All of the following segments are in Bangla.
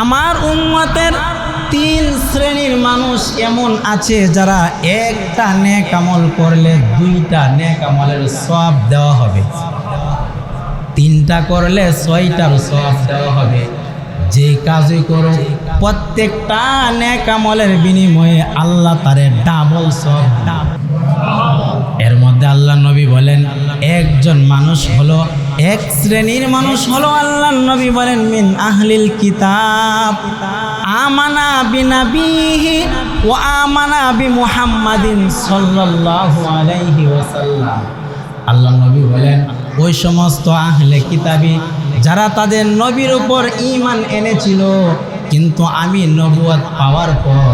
আমার উম্মতের তিন শ্রেণির মানুষ এমন আছে যারা একটা নেক আমল করলে দুইটা নেক আমলের সব দেওয়া হবে। তিনটা করলে ছয়টার সব দেওয়া হবে। যে কাজই করো প্রত্যেকটা নেক আমলের বিনিময়ে আল্লাহ তারে ডাবল সব এর মধ্যে আল্লাহ নবী বলেন, একজন মানুষ হলো এক শ্রেণির মানুষ হলো আল্লাহ নবী বলেন, মিন আহলিল কিতাব। আমানা বিনাবিহি ও আমানা বি মুহাম্মাদিন সাল্লাল্লাহু আলাইহি ওয়াসাল্লাম। আল্লাহ নবী বলেন, ওই সমস্ত আহলে কিতাবি, যারা তাদের নবীর উপর ঈমান এনেছিল, কিন্তু আমি নবুয়ত পাওয়ার পর,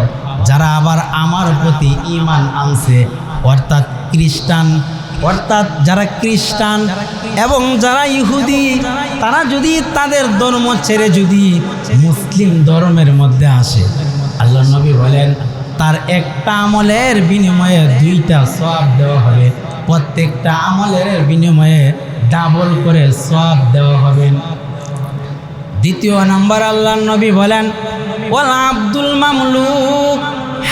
যারা আবার আমার প্রতি ঈমান আনছে, অর্থাৎ খ্রিস্টান অর্থাৎ যারা খ্রিস্টান এবং যারা ইহুদি, তারা যদি তাদের ধর্ম ছেড়ে যদি মুসলিম ধর্মের মধ্যে আসে, আল্লাহ নবী বলেন, তার একটা আমলের বিনিময়ে দুইটা সব দেওয়া হবে। প্রত্যেকটা আমলের বিনিময়ে ডাবল করে সব দেওয়া হবে। দ্বিতীয় নম্বর আল্লাহ নবী বলেন, ওয়াল আব্দুল মামলুক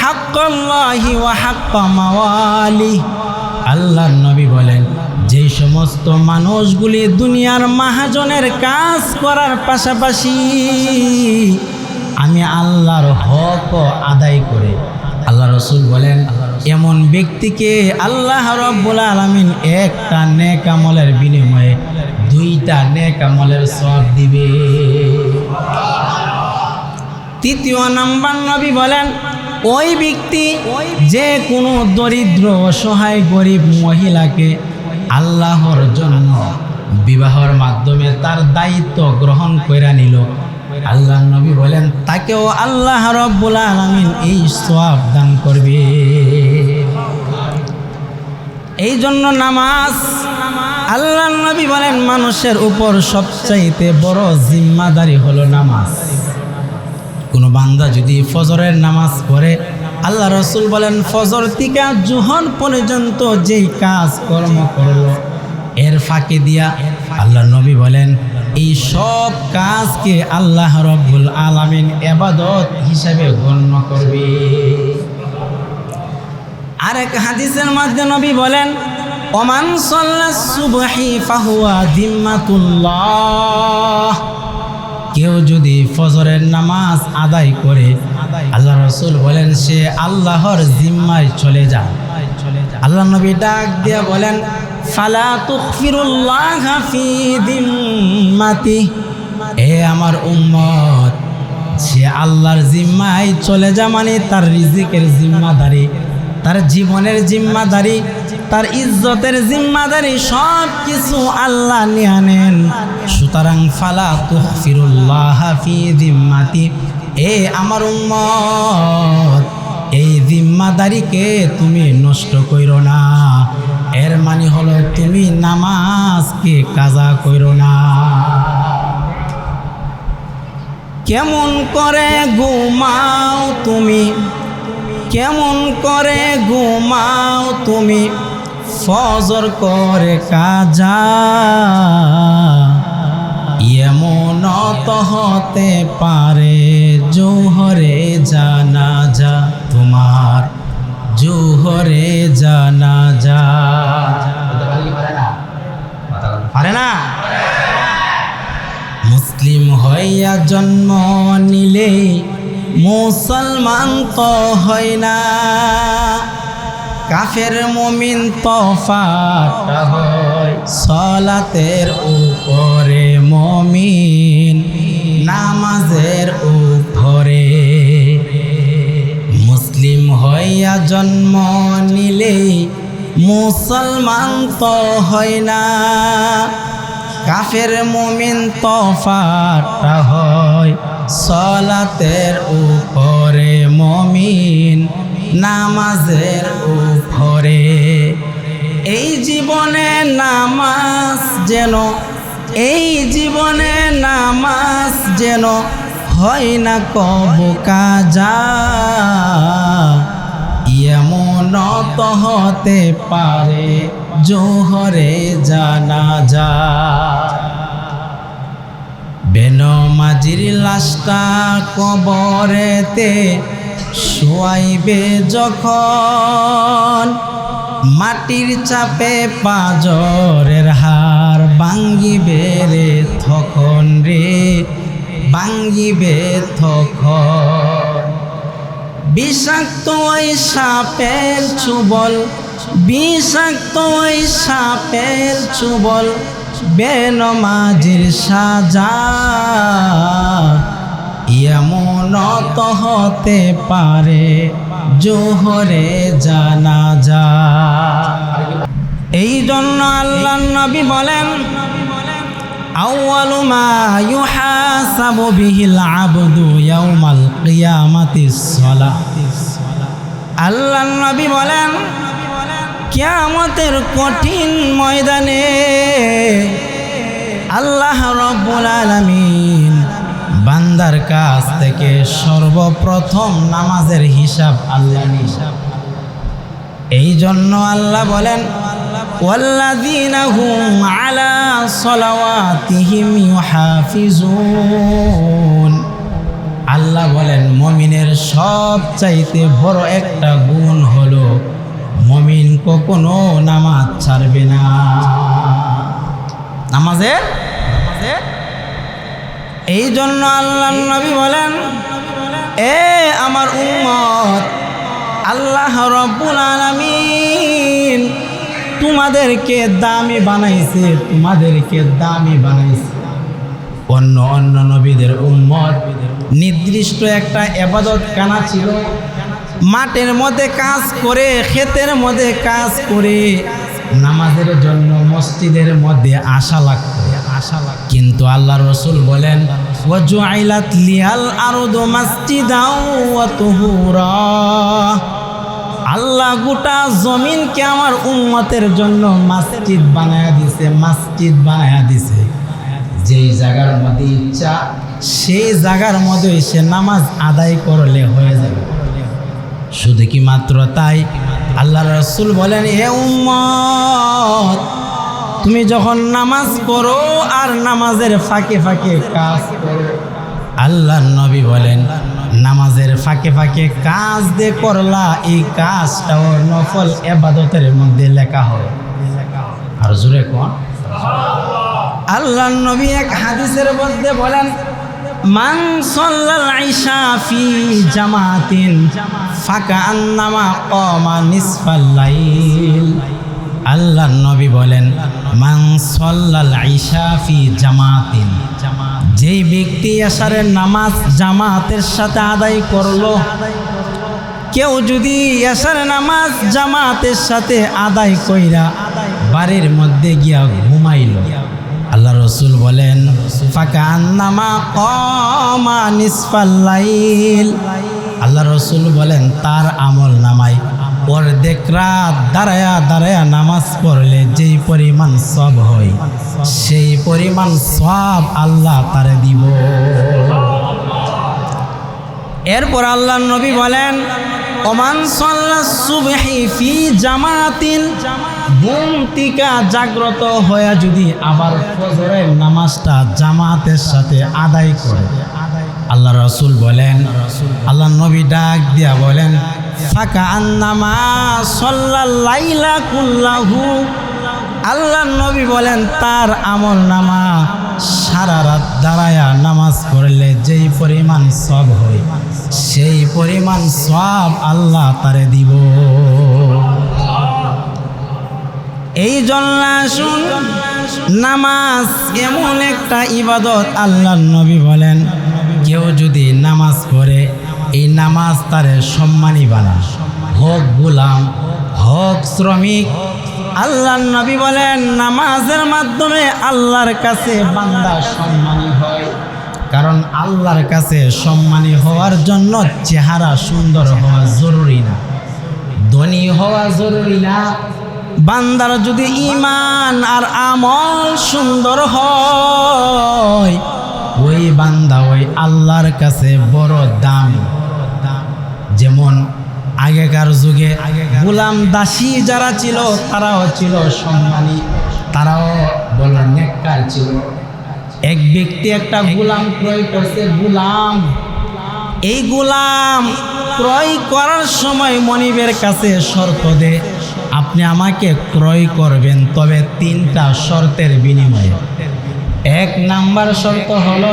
হাক্কাল্লাহি ওয়া হাক্কা মাওয়ালি আল্লাহ নবী বলেন, যেই সমস্ত মানুষগুলি দুনিয়ার মাহাজনের কাজ করার পাশাপাশি আমি আল্লাহর হক আদায় করে। আল্লাহ রসুল বলেন, এমন ব্যক্তিকে আল্লাহ রব্বুল আলমিন একটা নেক আমলের বিনিময়ে দুইটা নেক আমলের সব দিবে। তৃতীয় নাম্বার নবী বলেন ওই ব্যক্তি যে কোনো দরিদ্র, অসহায়, গরিব মহিলাকে আল্লাহর জন্য বিবাহর মাধ্যমে তার দায়িত্ব গ্রহণ করে নিল। আল্লাহ নবী বলেন, তাকেও আল্লাহ রব্বুল এই সব দান করবে। এই জন্য নামাজ, আল্লাহ নবী বলেন, মানুষের উপর সবচাইতে বড় জিম্মাদারি হলো নামাজ। কোনো বান্দা যদি ফজরের নামাজ পড়ে, আল্লাহ রসুল বলেন, ফজর থেকে জোহন পর্যন্ত যেই কাজ কর্ম করল, এর ফাঁকে দিয়া আল্লাহ নবী বলেন, এই সব কাজকে আল্লাহ রব্বুল আলামিন এবাদত হিসাবে গণ্য করবে। আরেক হাদিসের মধ্যে নবী বলেন, ওমান সাল্লা সুবহি ফাহুয়া দিম্মাতুল্লাহ। কেউ যদি ফজরের নামাজ আদায় করে, আল্লাহ রসুল বলেন, সে আল্লাহর জিম্মায় চলে যায়। আল্লাহ নবী ডাক দিয়ে বলেন, ফালা আমার সে আল্লাহর জিম্মায় চলে যা মানে তার রিজিকের জিম্মাদারি, তার জীবনের জিম্মাদারি তার ইজ্জতের জিম্মাদারি সব কিছু আল্লাহ নিয়ে নেন। সুতরাং ফালা তুহফিরুল্লাহ ফি জিম্মাতি। এ আমার উম্মত, এই জিম্মাদারিকে তুমি নষ্ট করো না। এর মানে হলো তুমি নামাজকে কাজা করো না। কেমন করে ঘুমাও তুমি? কেমন করে ঘুমাও তুমি? ফজর করে কাজা। এমন তো হতে পারে জোহরে জানা যা তোমার জোহরে জানা যা পারে না? মুসলিম হইয়া জন্ম নিলে মুসলমান তো হয় না। কাফের মমিন তফাটা হয়। সলাতের উপরে মমিন, নামাজের উপরে। মুসলিম হইয়া জন্ম নিলে মুসলমান তো হয় না। কাফের মুমিন তফাটা হয়। সলাতের উপরে মমিন, নামাজের উপরে। এই জীবনে নামাজ যেন, এই জীবনে নামাজ যেন হয় না কব কাজা। এমন তো হতে পারে, জোহরে জানা যা বেনমাজির লাশটা কবরেতে শোয়াইবে যখন। মাটির চাপে পাজরের হার ভাঙ্গিবে রে তখন রে ভাঙ্গিবে তখন। বিষাক্ত ওই সাপের চুবল, বিষাক্ত ওই সাপের চুবল বেনমাজির সাজা এমন তো হতে পারে জোহরে জানা যা এই জন্য আল্লাহ নবী বলেন আল্লাহ নবী বলেন কিয়ামতের কঠিন ময়দানে আল্লাহ রব্বুল আলামিন বান্দার কাছ থেকে সর্বপ্রথম নামাজের হিসাব আল্লাহ নিসাব এই জন্য আল্লাহ বলেন والذين هم على صلواتهم يحافظون আল্লাহ বলেন মমিনের সব চাইতে বড় একটা গুণ হলো কখনো নামাজ ছাড়বে না। নামাজে? এই জন্য আল্লাহ নবী বলেন, এ আমার উম্মত, আল্লাহ রব্বুল আলামিন তোমাদেরকে দামি বানাইছে, তোমাদেরকে দামি বানাইছে। অন্য অন্য নবীদের উম্মত নির্দিষ্ট একটা এবাদত কানা ছিল। মাঠের মধ্যে কাজ করে, ক্ষেতের মধ্যে কাজ করে। নামাজের জন্য মসজিদের মধ্যে আশা লাগতো। আশা লাগ কিন্তু আল্লাহ রসুল বলেন আল্লাহ গোটা জমিনকে আমার উম্মতের জন্য মসজিদ বানায়া দিছে, মসজিদ বানায়া দিছে। যেই জায়গার মধ্যে ইচ্ছা, সেই জায়গার মধ্যে সে নামাজ আদায় করলে হয়ে যাবে। শুধু কি মাত্র তাই? আল্লাহ রসুল বলেন হে উম্মত, তুমি যখন নামাজ করো আর নামাজের ফাঁকে ফাঁকে কাজ আল্লাহ নবী বলেন, নামাজের ফাঁকে ফাঁকে কাজ দিয়ে করলা, এই কাজটাও নফল এবাদতের মধ্যে লেখা হয়। আর জুড়ে কোন? আল্লাহ নবী এক হাদিসের মধ্যে বলেন মান সাল্লাল আইশা ফি জামাতিন ফাকা আন্নামা কমা নিসফাল লাইল। আল্লাহ নবী বলেন, মান সাল্লাল আইশা ফি জামাতিন। যেই ব্যক্তি এশারের নামাজ জামাতের সাথে আদায় করল, কেউ যদি এশার নামাজ জামাতের সাথে আদায় কইরা বাড়ির মধ্যে গিয়া ঘুমাইল আল্লাহ রসুল বলেন নিসফাল্লাইল আল্লাহ রসুল বলেন, তার আমল নামাই অর্ধেক রাত দাঁড়ায়া দাঁড়ায়া নামাজ পড়লে যেই পরিমাণ সব হয়, সেই পরিমাণ সব আল্লাহ তারে দিব। এরপর আল্লাহ নবী বলেন ওমান সাল্লা সুবহি ফি জামাতিন ঘুম টিকা জাগ্রত হয়ে যদি আবার ফজরের নামাজটা জামাতের সাথে আদায় করে। আল্লাহ রসুল বলেন, আল্লাহ নবী ডাক দিয়া বলেন, ফাঁকা আন্নামা সাল্লাল্লাইলা কুল্লাহু। আল্লাহ নবী বলেন, তার আমল নামা সারা রাত দাঁড়ায়া নামাজ পড়লে যেই পরিমাণ সব হয় সেই পরিমাণ সব আল্লাহ তারে দিব। এই জন্য শুন, নামাজ এমন একটা ইবাদত আল্লাহ নবী বলেন, কেউ যদি নামাজ পড়ে, এই নামাজ তারে সম্মানী বানা। হোক গুলাম, হোক শ্রমিক আল্লাহ নবী বলেন, নামাজের মাধ্যমে আল্লাহর কাছে বান্দা সম্মানী হয়। কারণ আল্লাহর কাছে সম্মানী হওয়ার জন্য চেহারা সুন্দর হওয়া জরুরি না। ধনী হওয়া জরুরি না। বান্দার যদি ইমান আর আমল সুন্দর হয়, ওই বান্দা ওই আল্লাহর কাছে বড় দাম। যেমন আগেকার যুগে গোলাম দাসী যারা ছিল, তারাও ছিল সম্মানী। তারাও বড় নেককার ছিল। এক ব্যক্তি একটা গোলাম ক্রয় করছে, গোলাম। এই গোলাম ক্রয় করার সময় মনিবের কাছে শর্ত দে, আপনি আমাকে ক্রয় করবেন, তবে তিনটা শর্তের বিনিময়ে। এক নাম্বার শর্ত হলো,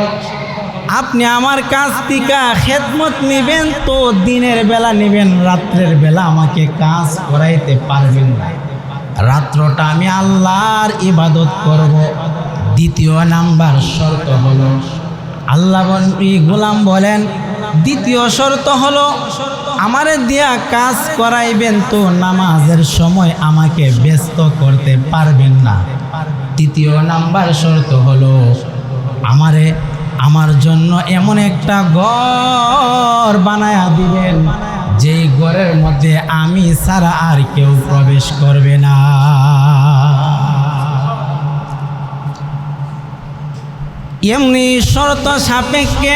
আপনি আমার কাছ থেকে খেদমত নেবেন তো দিনের বেলা নেবেন, রাত্রের বেলা আমাকে কাজ করাইতে পারবেন না। রাত্রটা আমি আল্লাহর ইবাদত করব। দ্বিতীয় নাম্বার শর্ত হলো, আল্লাহ গোলাম বলেন, দ্বিতীয় শর্ত হলো, আমারে দিয়া কাজ করাইবেন তো নামাজের সময় আমাকে ব্যস্ত করতে পারবেন না। তৃতীয় নাম্বার শর্ত হলো, আমারে আমার জন্য এমন একটা ঘর বানায়া দিবেন, যেই ঘরের মধ্যে আমি ছাড়া আর কেউ প্রবেশ করবে না। এমনি শর্ত সাপেক্ষে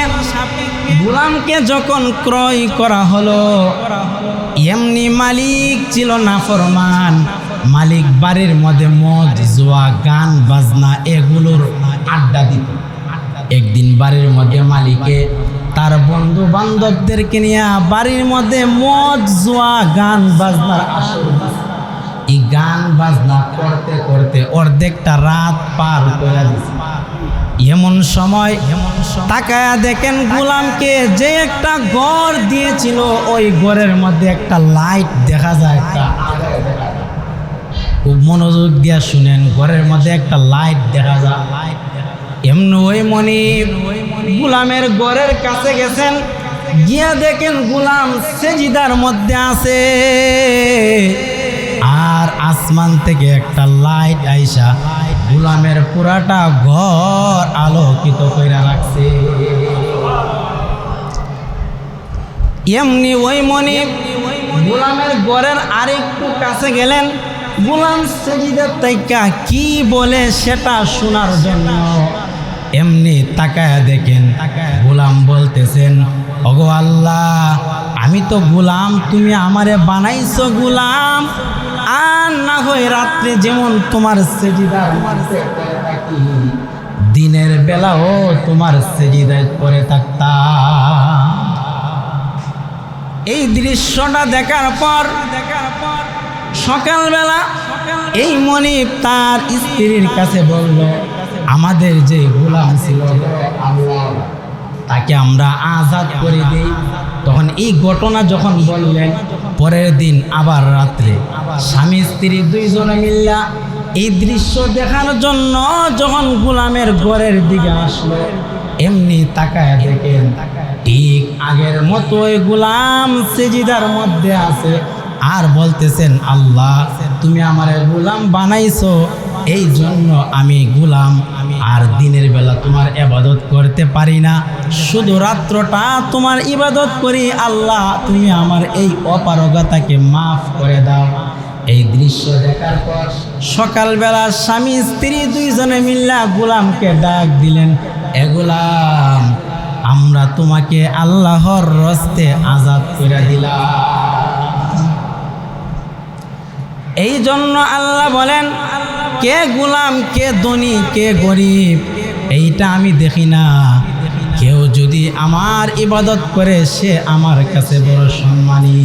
গোলামকে যখন ক্রয় করা হলো, এমনি মালিক ছিল না ফরমান। মালিক বাড়ির মধ্যে মদ, জোয়া, গান, বাজনা এগুলোর আড্ডা দিত। একদিন বাড়ির মধ্যে মালিকে তার বন্ধু বান্ধবদেরকে নিয়ে বাড়ির মধ্যে মদ, জোয়া, গান, বাজনার এই গান, বাজনা করতে করতে অর্ধেকটা রাত পার করে দিছে। এমন সময় তাকায়া দেখেন গোলামকে যে একটা ঘর দিয়েছিল, ওই ঘরের মধ্যে একটা লাইট দেখা যায় একটা। খুব মনোযোগ দিয়া শুনেন, ঘরের মধ্যে একটা লাইট দেখা যায় লাইট এমনি ওই মনি গোলামের ঘরের কাছে গেছেন, গিয়া দেখেন গোলাম সেজিদার মধ্যে আছে আর আসমান থেকে একটা লাইট আইসা গোলামের পুরাটা ঘর আলোকিত কইরা রাখছে। এমনি ওই মনি গোলামের ঘরের আরেকটু কাছে গেলেন। গোলাম সেজিদের তাইকা কি বলে সেটা শোনার জন্য এমনি তাকায়া দেখেন। গোলাম বলতেছেন, ওগো আল্লাহ, আমি তো গোলাম, তুমি আমারে বানাইছো গোলাম। আর না হয় রাত্রে যেমন তোমার সেজিদার দিনের বেলাও তোমার সেজিদায় পরে থাকতা এই দৃশ্যটা দেখার পর দেখার পর, সকালবেলা এই মনিব তার স্ত্রীর কাছে বলল, আমাদের যে গোলাম ছিল, আল্লাহ তাকে আমরা আজাদ করে দিই। তখন এই ঘটনা যখন বললেন, পরের দিন আবার রাত্রে স্বামী, স্ত্রী দুইজনে মিল্লা এই দৃশ্য দেখার জন্য যখন গোলামের ঘরের দিকে আসলো, এমনি তাকায় দেখেন, ঠিক আগের মতোই গোলাম সেজিদার মধ্যে আছে। আর বলতেছেন, আল্লাহ, তুমি আমার গোলাম বানাইছো। এই জন্য আমি গোলাম। আর দিনের বেলা তোমার এবাদত করতে পারি না। শুধু রাত্রটা তোমার ইবাদত করি, আল্লাহ, তুমি আমার এই অপারগতাকে মাফ করে দাও। এই দৃশ্য দেখার পর সকালবেলা স্বামী, স্ত্রী দুইজনে মিল্লা গোলামকে ডাক দিলেন, এ গোলাম, আমরা তোমাকে আল্লাহর রস্তে আজাদ করে দিলাম। এই জন্য আল্লাহ বলেন, কে গোলাম, কে ধনী, কে গরিব, এইটা আমি দেখি না। কেউ যদি আমার ইবাদত করে, সে আমার কাছে বড় সম্মানী।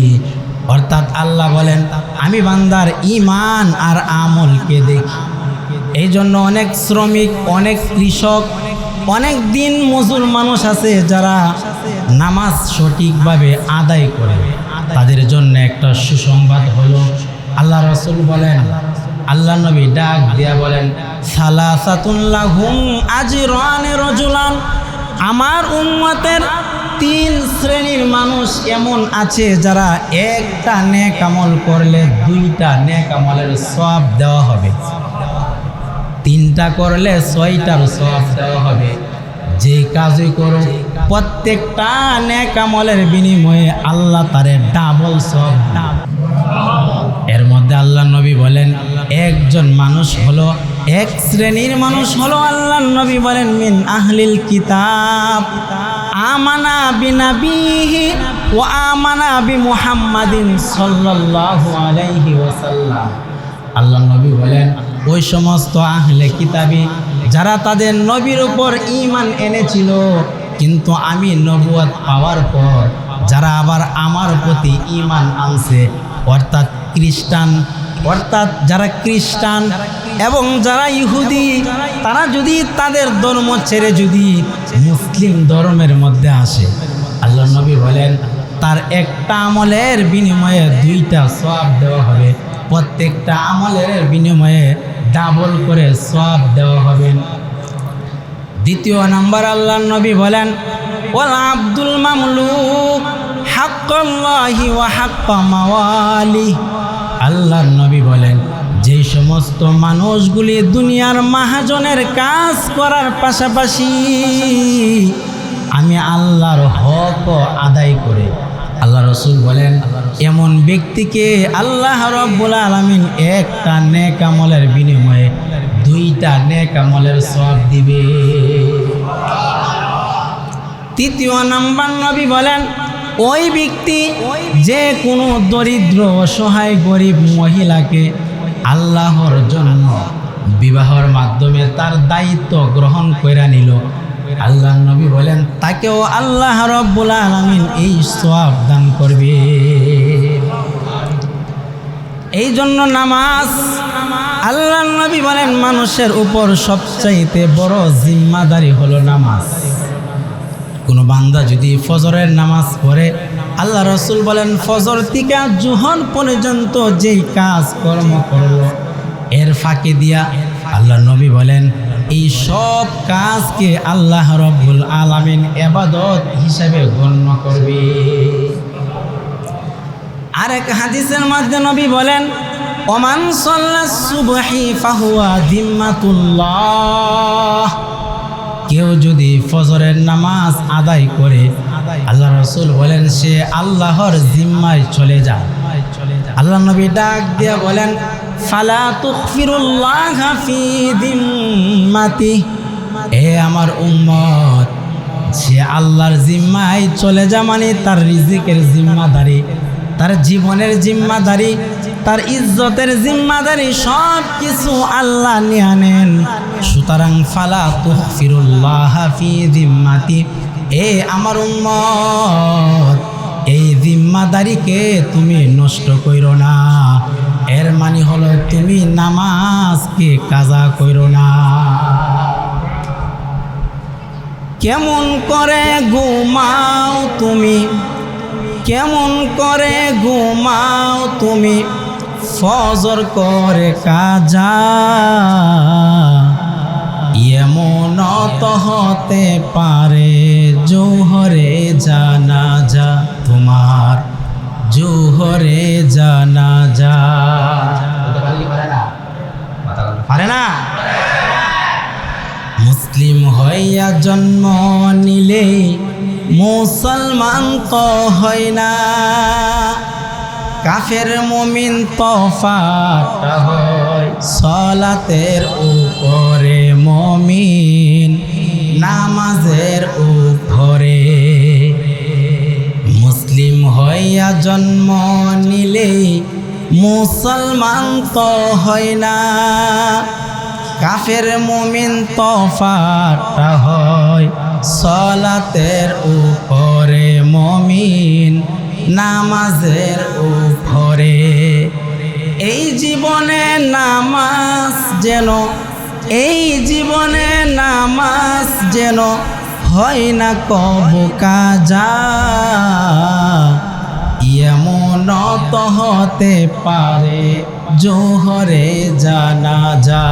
অর্থাৎ আল্লাহ বলেন, আমি বান্দার ইমান আর আমলকে দেখি। এই জন্য অনেক শ্রমিক, অনেক কৃষক, অনেক দিন মজুর মানুষ আছে যারা নামাজ সঠিকভাবে আদায় করে। তাদের জন্য একটা সুসংবাদ হলো, আল্লাহ রসুল বলেন, আল্লাহ নবী ডাক দিয়া বলেন সালাসাতুল্লাহুম আজরানে রজুলান। আমার উম্মতের তিন শ্রেণির মানুষ এমন আছে যারা একটা নেক আমল করলে দুইটা নেক আমলের সব দেওয়া হবে। তিনটা করলে ছয়টার সব দেওয়া হবে। যে কাজই করো প্রত্যেকটা নেক আমলের বিনিময়ে আল্লাহ তারে ডাবল সব এর মধ্যে আল্লাহ নবী বলেন, একজন মানুষ হলো এক শ্রেণির মানুষ হলো আল্লাহ নবী বলেন, মিন আহলিল কিতাব। আমানা বিনাবিহি ও আমানা বি মুহাম্মাদিন সাল্লাল্লাহু আলাইহি ওয়াসাল্লাম। আল্লাহ নবী বলেন, ওই সমস্ত আহলে কিতাবি, যারা তাদের নবীর উপর ইমান এনেছিল, কিন্তু আমি নবুয়াত পাওয়ার পর যারা আবার আমার প্রতি ইমান আনছে, অর্থাৎ খ্রিস্টান অর্থাৎ যারা খ্রিস্টান এবং যারা ইহুদি, তারা যদি তাদের ধর্ম ছেড়ে যদি মুসলিম ধর্মের মধ্যে আসে, আল্লাহ নবী বলেন, তার একটা আমলের বিনিময়ে দুইটা সব দেওয়া হবে। প্রত্যেকটা আমলের বিনিময়ে ডাবল করে সব দেওয়া হবে। দ্বিতীয় নাম্বার আল্লাহ নবী বলেন, ওয়াল আব্দুল মামলুক হাক্কাল্লাহি ওয়া হাক্কা মাওয়ালি আল্লাহর নবী বলেন যে সমস্ত মানুষগুলি দুনিয়ার মাহাজনের কাজ করার পাশাপাশি আমি আল্লাহর হক আদায় করে। আল্লাহ রসুল বলেন, এমন ব্যক্তিকে আল্লাহ রব্বুল আলমিন একটা নেক আমলের বিনিময়ে দুইটা নেক আমলের সব দিবে। তৃতীয় নাম্বার নবী বলেন ওই ব্যক্তি যে কোনো দরিদ্র, অসহায়, গরিব মহিলাকে আল্লাহর জন্য বিবাহর মাধ্যমে তার দায়িত্ব গ্রহণ করে নিল। আল্লাহ নবী বলেন, তাকেও আল্লাহ রব্বুল আলমিন এই সব দান করবে। এই জন্য নামাজ আল্লাহ নবী বলেন, মানুষের উপর সবচাইতে বড় জিম্মাদারি হলো নামাজ। কোনো বান্দা যদি ফজরের নামাজ পড়ে, আল্লাহ রসুল বলেন, ফজর থেকে জুহন পর্যন্ত যেই কাজ কর্ম করল, এর ফাঁকে দিয়া আল্লাহ নবী বলেন, এই সব কাজকে আল্লাহ রব্বুল আলামিন এবাদত হিসাবে গণ্য করবে। আরেক হাদিসের মধ্যে নবী বলেন, ওমান সাল্লা সুবহি ফাহুয়া দিম্মাতুল্লাহ। কেউ যদি ফজরের নামাজ আদায় করে, আল্লাহ রসুল বলেন, সে আল্লাহর জিম্মায় চলে যায়। আল্লাহ নবী ডাক দিয়ে বলেন, ফালা তুকফিরুল্লাহ ফি দিম্মাতি। এ আমার উম্মত, সে আল্লাহর জিম্মায় চলে যা মানে তার রিজিকের জিম্মাদারি, তার জীবনের জিম্মাদারি তার ইজ্জতের জিম্মাদারি সব কিছু আল্লাহ নিয়ে নেন। সুতরাং ফালা তুহফিরুল্লাহ ফি জিম্মাতি। এ আমার উম্মত, এই জিম্মাদারিকে তুমি নষ্ট করো না। এর মানে হলো তুমি নামাজকে কাজা করো না। কেমন করে ঘুমাও তুমি? কেমন করে ঘুমাও তুমি? ফজর করে কাজা। এমন হতে পারে জোহরে জানা যা তোমার জোহরে জানা যা পারে না? মুসলিম হইয়া জন্ম নিলে মুসলমান তো হয় না। কাফের মমিন তফাটা হয়। সলাতের উপরে মমিন, নামাজের উপরে। মুসলিম হইয়া জন্ম নিলে মুসলমান তো হয় না। কাফের মুমিন তফাটা হয়। সলাতের উপরে মমিন নামাজের উপরে। এই জীবনে নামাজ যেন, এই জীবনে নামাজ যেন হয় না কব কাজা। এমন তো হতে পারে জোহরে জানা যা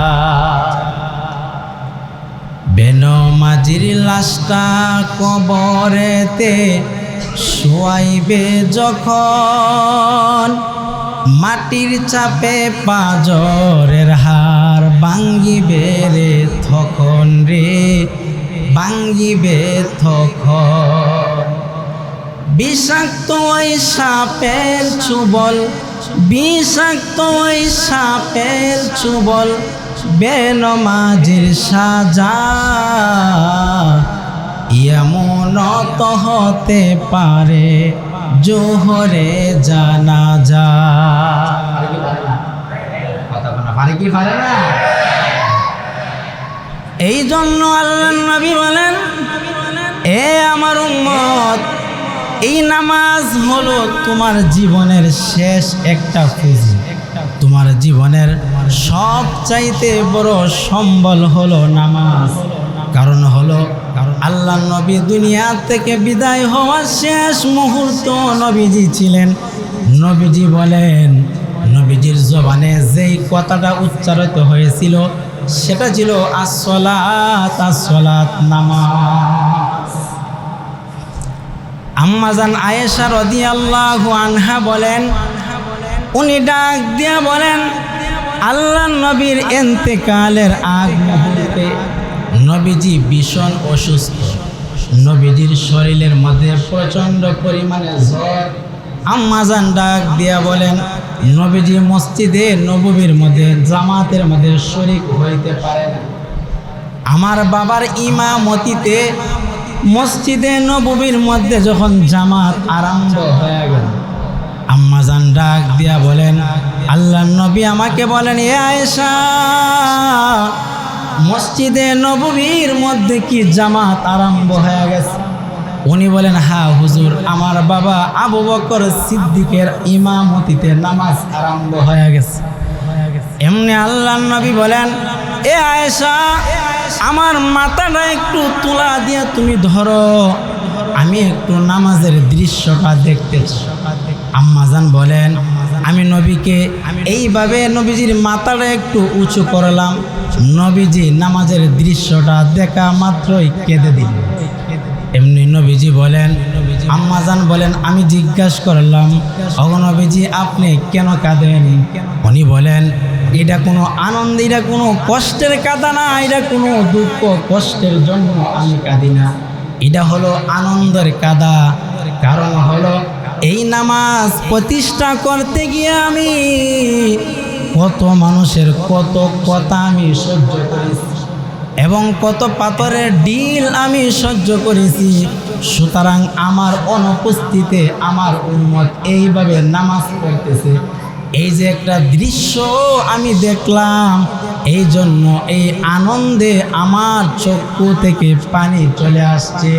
বেনমাজির লাশটা কবরেতে শোয়াইবে যখন মাটির চাপে পাজরের হার ভাঙ্গিবে রে তখন রে ভাঙ্গিবে তখন। বিষাক্ত ওই সাপের চুবল, বিষাক্ত ওই সাপের চুবল, বেনমাজির সাজা। এমন হতে পারে, জোহরে জানা যা। এই জন্য আল্লাহ নবী বলেন, এ আমার উম্মত, এই নামাজ হলো তোমার জীবনের শেষ একটা পুঁজি তোমার জীবনের সব চাইতে বড় সম্বল হলো নামাজ। কারণ হলো আল্লাহ নবী দুনিয়া থেকে বিদায় হওয়ার শেষ মুহূর্ত নবীজি ছিলেন। নবীজি বলেন, নবীজির জবানে যেই কথাটা উচ্চারিত হয়েছিল, সেটা ছিল আসলাত আসলাত আম্মাজান আয়েশা রদি আল্লাহ আনহা বলেন, উনি ডাক দিয়া বলেন, আল্লাহ নবীর এন্তেকালের আগ মুহূর্তে নবীজি ভীষণ অসুস্থ। নবীজির শরীরের মধ্যে প্রচণ্ড পরিমাণে জ্বর। আম্মাজান ডাক দিয়া বলেন, নবীজি মসজিদে নববীর মধ্যে, জামাতের মধ্যে শরিক হইতে পারে না। আমার বাবার ইমামতিতে মসজিদে নববীর মধ্যে যখন জামাত আরম্ভ হয়ে গেল, আম্মাজান ডাক দিয়া বলেন আল্লাহ নবী আমাকে বলেন, এ আয়েশা মসজিদে নববীর মধ্যে কি জামাত আরম্ভ হয়ে গেছে? উনি বলেন, হা, হুজুর, আমার বাবা আবু বকর সিদ্দিকের ইমামতিতে নামাজ আরম্ভ হয়ে গেছে। এমনি আল্লাহ নবী বলেন, এ আয়েশা, আমার মাথাটা একটু তুলা দিয়ে তুমি ধরো। আমি একটু নামাজের দৃশ্যটা দেখতে আম্মাজান বলেন, আমি নবীকে এইভাবে নবীজির মাথাটা একটু উঁচু করলাম। নবীজি নামাজের দৃশ্যটা দেখা মাত্রই কেঁদে দিল এমনি নবীজি বলেন আম্মাজান বলেন, আমি জিজ্ঞাসা করলাম অগনবীজি আপনি কেন কাঁদেন? উনি বলেন, এটা কোনো আনন্দ, এটা কোনো কষ্টের কাঁদা না, এটা কোনো দুঃখ, কষ্টের জন্য আমি কাঁদি না। এটা হলো আনন্দের কাদা। কারণ হলো, এই নামাজ প্রতিষ্ঠা করতে গিয়ে আমি কত মানুষের কত কথা আমি সহ্য করেছি। এবং কত পাথরের ডিল আমি সহ্য করেছি। সুতরাং আমার অনুপস্থিতিতে আমার উন্মত এইভাবে নামাজ পড়তেছে। এই যে একটা দৃশ্য আমি দেখলাম এই জন্য এই আনন্দে আমার চক্ষু থেকে পানি চলে আসছে।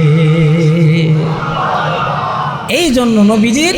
এই জন্য নবীজির